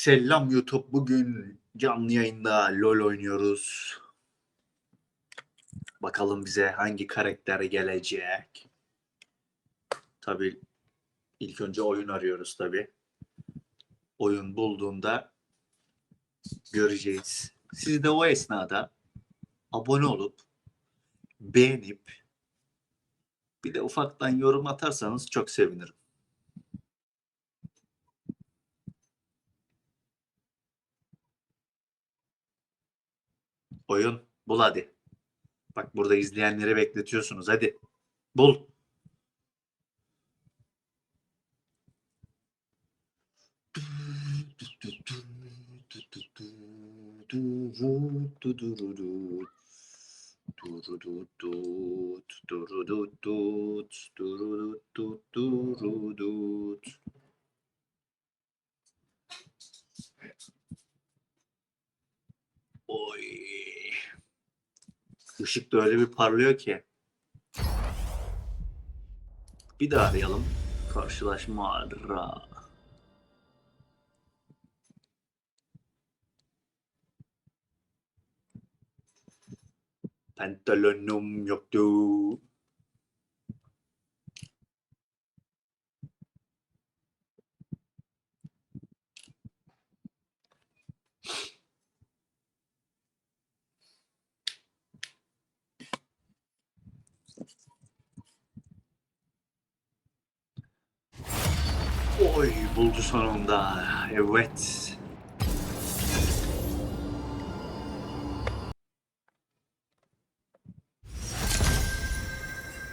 Selam YouTube. Bugün canlı yayında LoL oynuyoruz. Bakalım bize hangi karakter gelecek. Tabii ilk önce oyun arıyoruz tabii. Oyun bulduğunda göreceğiz. Siz de o esnada abone olup beğenip bir de ufaktan yorum atarsanız çok sevinirim. Oyun bul hadi. Bak burada izleyenleri bekletiyorsunuz hadi. Bul. Oy. Işık da öyle bir parlıyor ki. Bir daha arayalım. Karşılaşma ara. Pantolonum yoktu. Oy sonunda. Evet.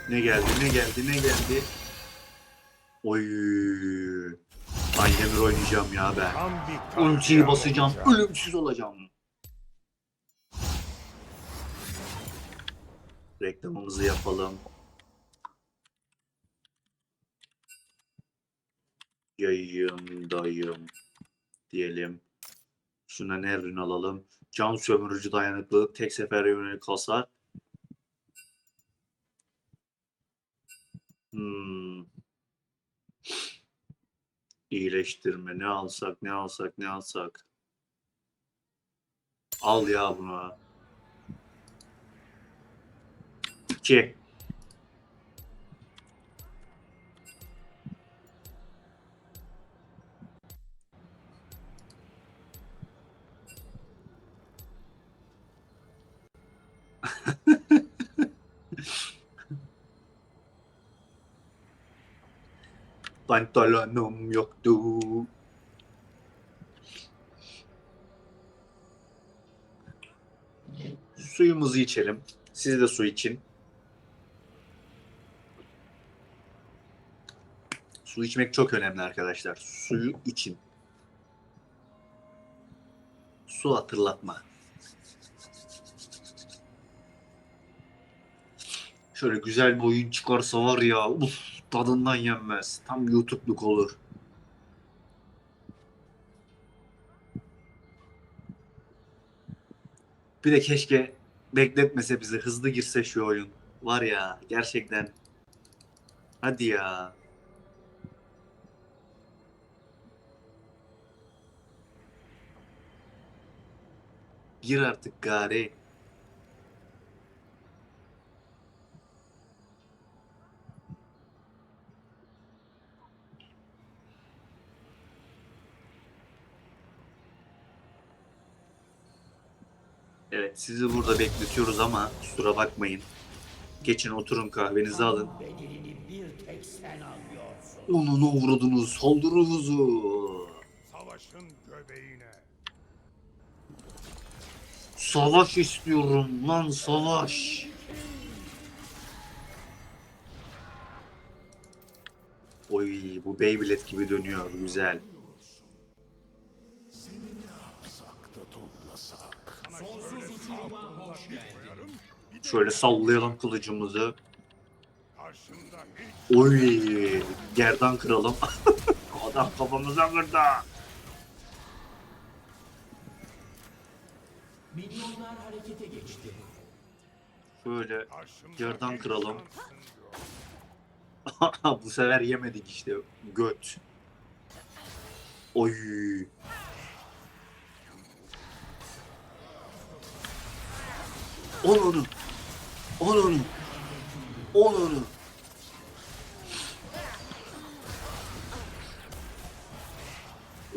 Ne geldi ne geldi ne geldi. Oy. Aynemir oynayacağım ya ben. Ultiyi basacağım. Ölümsüz olacağım. Reklamımızı yapalım. Yayındayım diyelim. Şuna ne alalım? Can sömürücü dayanıklılık, tek sefer yönelik hasar. Hmm. İyileştirme. Ne alsak, ne alsak, ne alsak. Al ya bunu. 2. Pantolonum yoktu. Suyumuzu içelim. Siz de su için. Su içmek çok önemli arkadaşlar. Suyu için. Su hatırlatma. Şöyle güzel bir oyun çıkarsa var ya uf, tadından yenmez. Tam YouTube'luk olur. Bir de keşke bekletmese bizi hızlı girse şu oyun. Var ya gerçekten. Hadi ya. Gir artık gari. Sizi burada bekletiyoruz ama kusura bakmayın. Geçin oturun kahvenizi alın. Onu ne vurdunuz? Saldırınızı. Savaşın göbeğine. Savaş istiyorum lan savaş. Oy bu Beyblade gibi dönüyor güzel. Şöyle sallayalım kılıcımızı. Oy gerdan kıralım. Adam kafamıza vurdu. Milyonlar harekete geçti. Şöyle hiç kıralım. bu sefer yemedik işte göt. Oy On onu. On onu. On onu.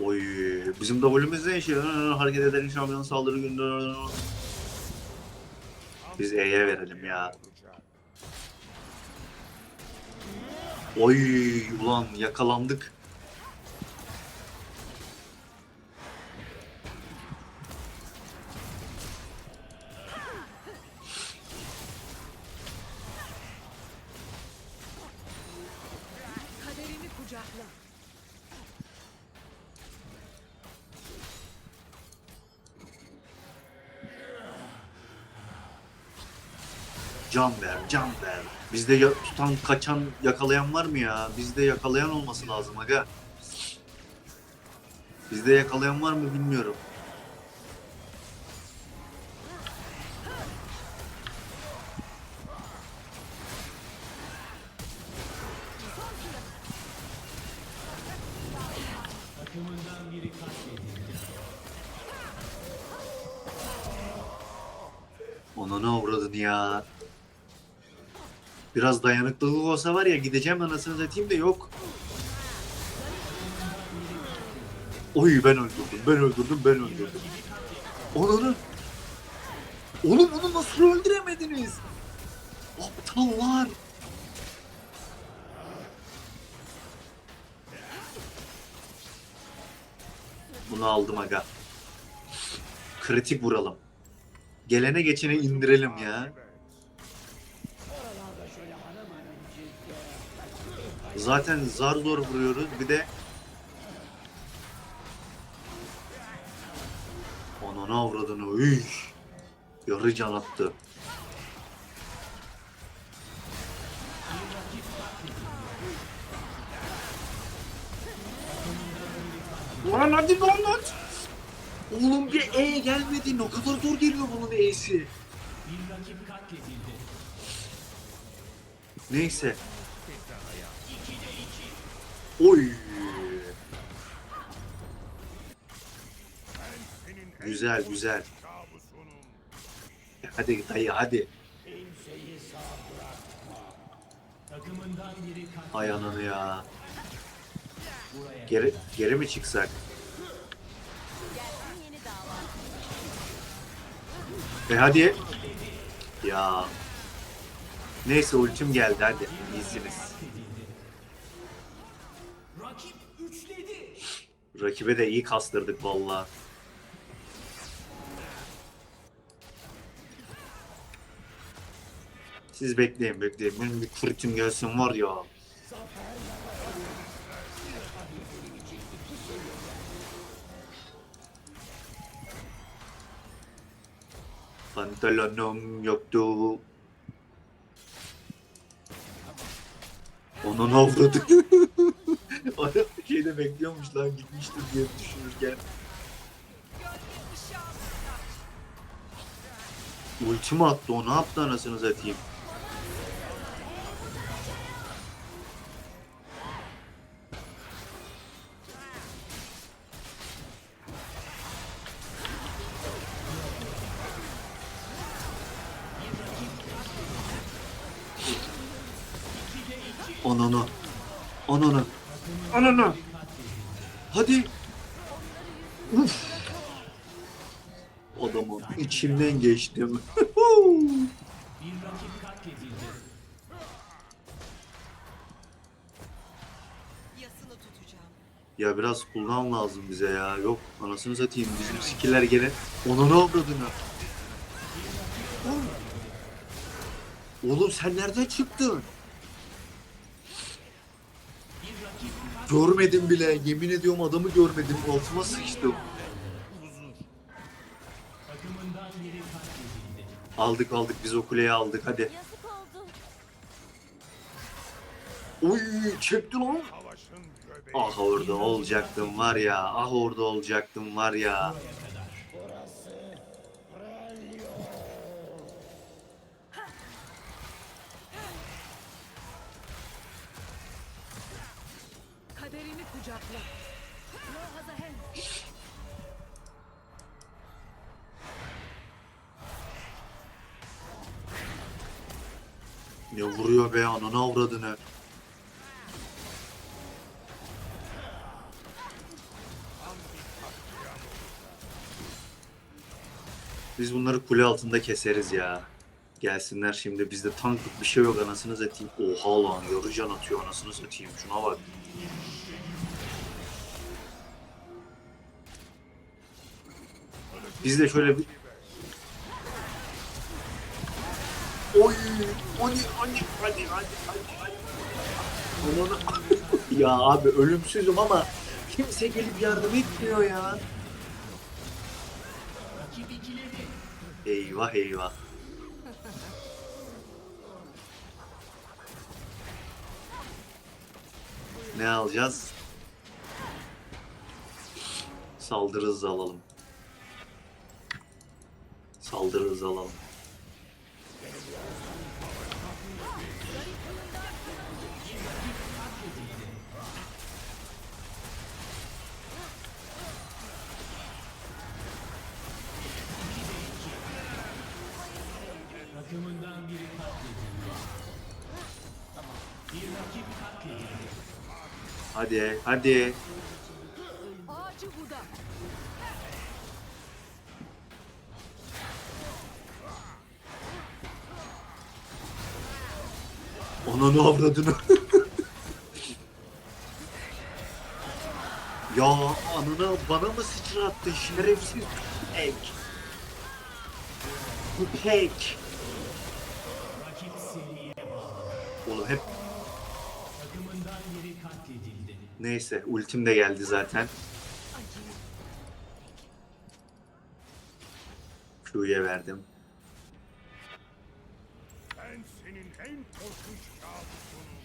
Oy, bizim W'miz ne işe? Hareket eden şampiyon saldırı günü. Biz E'ye verelim ya. Oy, ulan yakalandık. Can ver, can ver. Bizde ya- tutan, kaçan, yakalayan var mı ya? Bizde yakalayan olması lazım aga. Bizde yakalayan var mı bilmiyorum. Biraz dayanıklılık olsa var ya gideceğim anasını satayım da yok. Oy ben öldürdüm, ben öldürdüm, ben öldürdüm. Onunu... Oğlum onu nasıl öldüremediniz? Aptallar. Bunu aldım aga. Kritik vuralım. Gelene geçene indirelim ya. Zaten zar zor vuruyoruz. Bir de Ananı avradını. Üy. Yarı can attı. Ulan hadi lan lan. Oğlum bir E gelmedi. Ne kadar zor geliyor bunun E'si. Neyse. Oy. Güzel güzel. Hadi dayı hadi. Ay ananı ya. Geri, geri mi çıksak? E hadi. Ya. Neyse ultim geldi hadi. İyisiniz. Rakibe de iyi kastırdık valla. Siz bekleyin bekleyin. Benim bir kritim gelsin var ya. Pantolonum yoktu. Onun avradı. Adam şeyde bekliyormuş lan gitmiştir diye düşünürken. Ultimi attı o ne yaptı anasını satayım. Ananı. Hadi. Uf. Adamın içimden geçtim. Ya biraz cooldown lazım bize ya. Yok anasını satayım bizim skiller gene. Ona ne avradını? Oğlum sen nereden çıktın? Görmedim bile. Yemin ediyorum adamı görmedim. Altıma sıçtım. Aldık aldık biz o kuleyi aldık hadi. Oy çekti lan. Ah orada olacaktım var ya. Ah orada olacaktım var ya. Ananı avradını. Biz bunları kule altında keseriz ya. Gelsinler şimdi bizde tanklık bir şey yok anasını satayım. Oha lan yarı can atıyor anasını satayım şuna bak. Biz de şöyle bir... Oy! Hadi hadi hadi hadi hadi ya abi ölümsüzüm ama kimse gelip yardım etmiyor ya. Eyvah eyvah. Ne alacağız? Saldırı alalım. Saldırı alalım. Hadi hadi. Buda. Ananı avradını. ya ananı bana mı sıçrattın şerefsiz pek. Bu pek. Neyse ultim de geldi zaten. Q'ya verdim. Ben senin en korkunç kabusunum.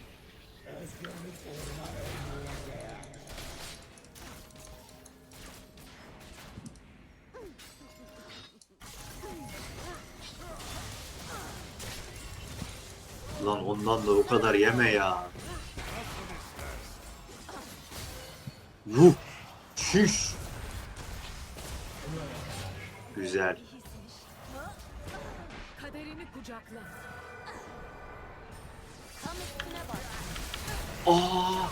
Lan ondan da o kadar yeme ya. Yuh. Şiş. Güzel. Kaderini kucakla. Aa.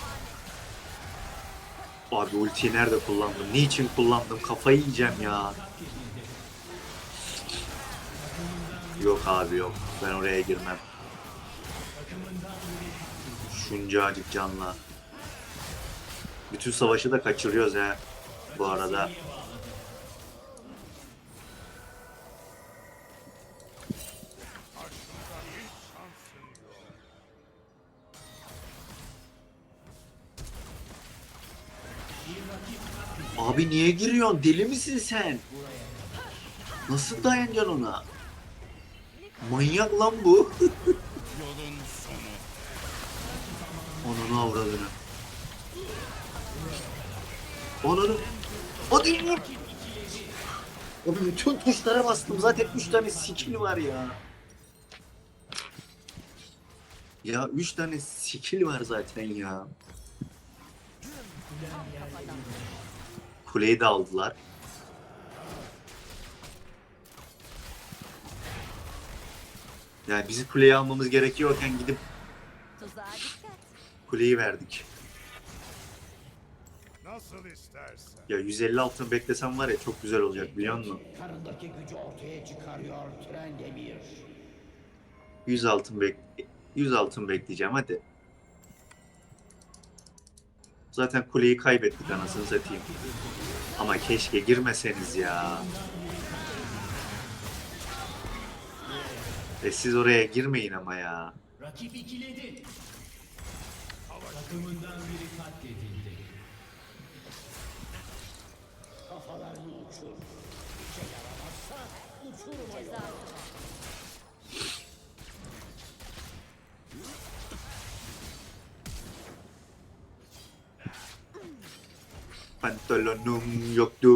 Abi ultiyi nerede kullandım? Niçin kullandım? Kafayı yiyeceğim ya. Yok abi yok. Ben oraya girmem. Şuncacık canla. Bütün savaşı da kaçırıyoruz ha. Bu arada. Abi niye giriyorsun? Deli misin sen? Nasıl dayanacaksın ona? Manyak lan bu. Onun avradını. Onunu. Hadi. Abi bütün tuşlara bastım. Zaten 3 tane skill var ya. Ya 3 tane skill var zaten ya. Kuleyi de aldılar. Yani bizi kuleyi almamız gerekiyorken gidip kuleyi verdik. Nasıl istersen. Ya 150 altın beklesem var ya çok güzel olacak biliyor musun? Karındaki gücü ortaya çıkarıyor tren demir. 100 altın bek 100 altın bekleyeceğim hadi. Zaten kuleyi kaybettik anasını satayım. Ama keşke girmeseniz ya. E siz oraya girmeyin ama ya. Rakip ikiledi. Takımından biri katledildi. Kafalarını uçur. İşe yaramazsa uçurma yok. Pantolonum yoktu.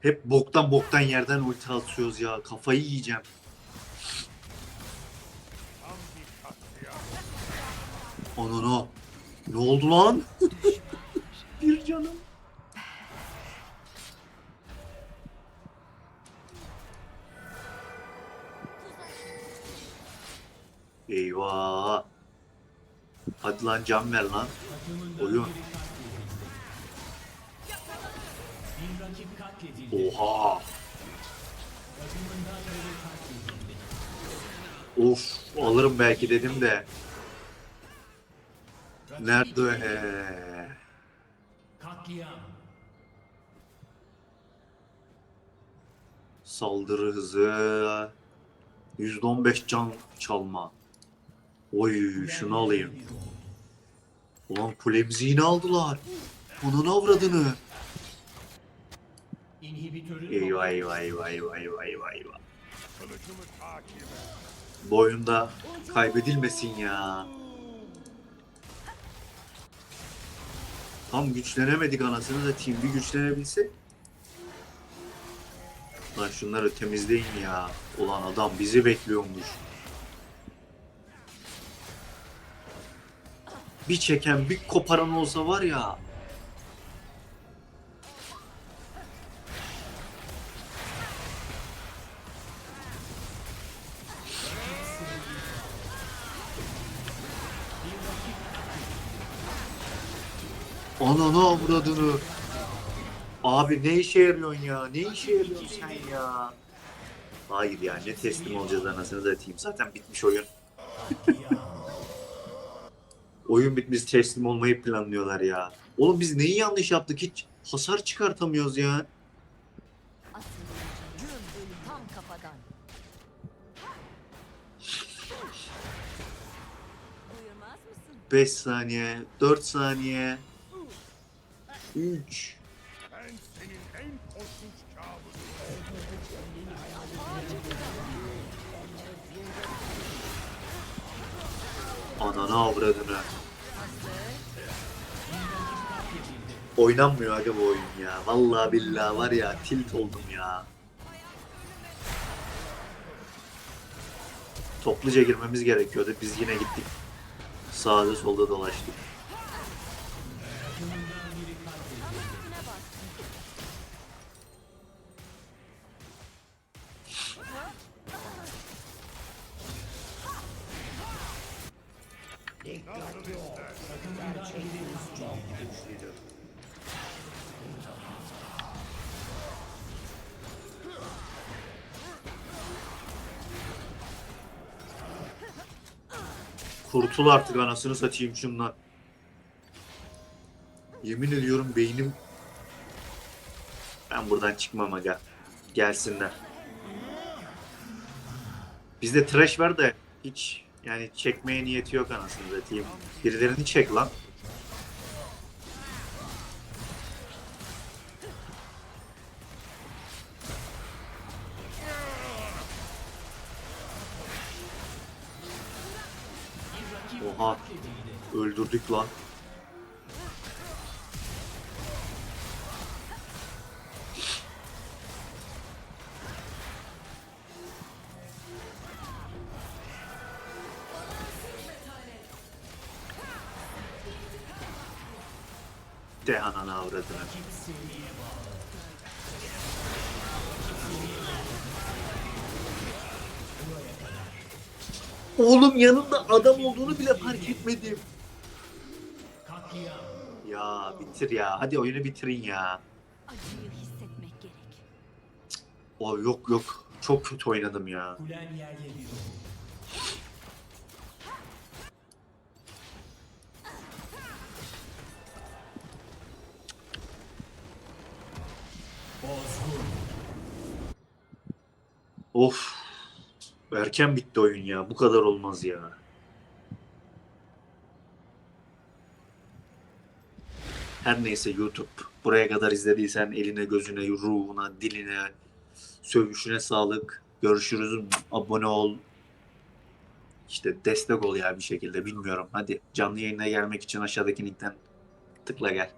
Hep boktan boktan yerden ulti atıyoruz ya. Kafayı yiyeceğim. O. Ne oldu lan? bir canım. Eyvah. Hadi lan can ver lan. Oyun. Oha. Of alırım belki dedim de. Nerede? Ee. Saldırı hızı. %15 can çalma. Oy şunu alayım. Ulan kulemizi yine aldılar. Onun avradını. Eyvah eyvah eyvah eyvah eyvah eyvah eyvah. Bu oyunda kaybedilmesin ya. Tam güçlenemedik anasını da team bir güçlenebilsek. Lan şunları temizleyin ya. Ulan adam bizi bekliyormuş. Bir çeken bir koparan olsa var ya. Ananı avradını. Abi ne işe yarıyorsun ya? Ne işe yarıyorsun sen ya? Hayır ya ne teslim olacağız anasını da atayım. Zaten bitmiş oyun. oyun bitmiş teslim olmayı planlıyorlar ya. Oğlum biz neyi yanlış yaptık? Hiç hasar çıkartamıyoruz ya. 5 saniye, 4 saniye. 3. Ananı avradını. Oynanmıyor aga bu oyun ya. Vallahi billahi var ya tilt oldum ya. Topluca girmemiz gerekiyordu. Biz yine gittik. Sağda solda dolaştık. Kurtul artık anasını satayım şundan. Yemin ediyorum beynim... Ben buradan çıkmam aga. Gelsinler. Bizde trash var da hiç yani çekmeye niyeti yok anasını satayım. Birilerini çek lan. Öldürdük lan. De ananı avradını. Oğlum yanımda adam olduğunu bile fark etmedim. Bitir ya. Hadi oyunu bitirin ya. Acıyı hissetmek gerek. O yok yok. Çok kötü oynadım ya. Kulen yerle bir oldu. Bozgun. Of. Erken bitti oyun ya. Bu kadar olmaz ya. Her neyse YouTube. Buraya kadar izlediysen eline, gözüne, ruhuna, diline, sövüşüne sağlık. Görüşürüz. Abone ol. İşte destek ol ya bir şekilde bilmiyorum. Hadi canlı yayına gelmek için aşağıdaki linkten tıkla gel.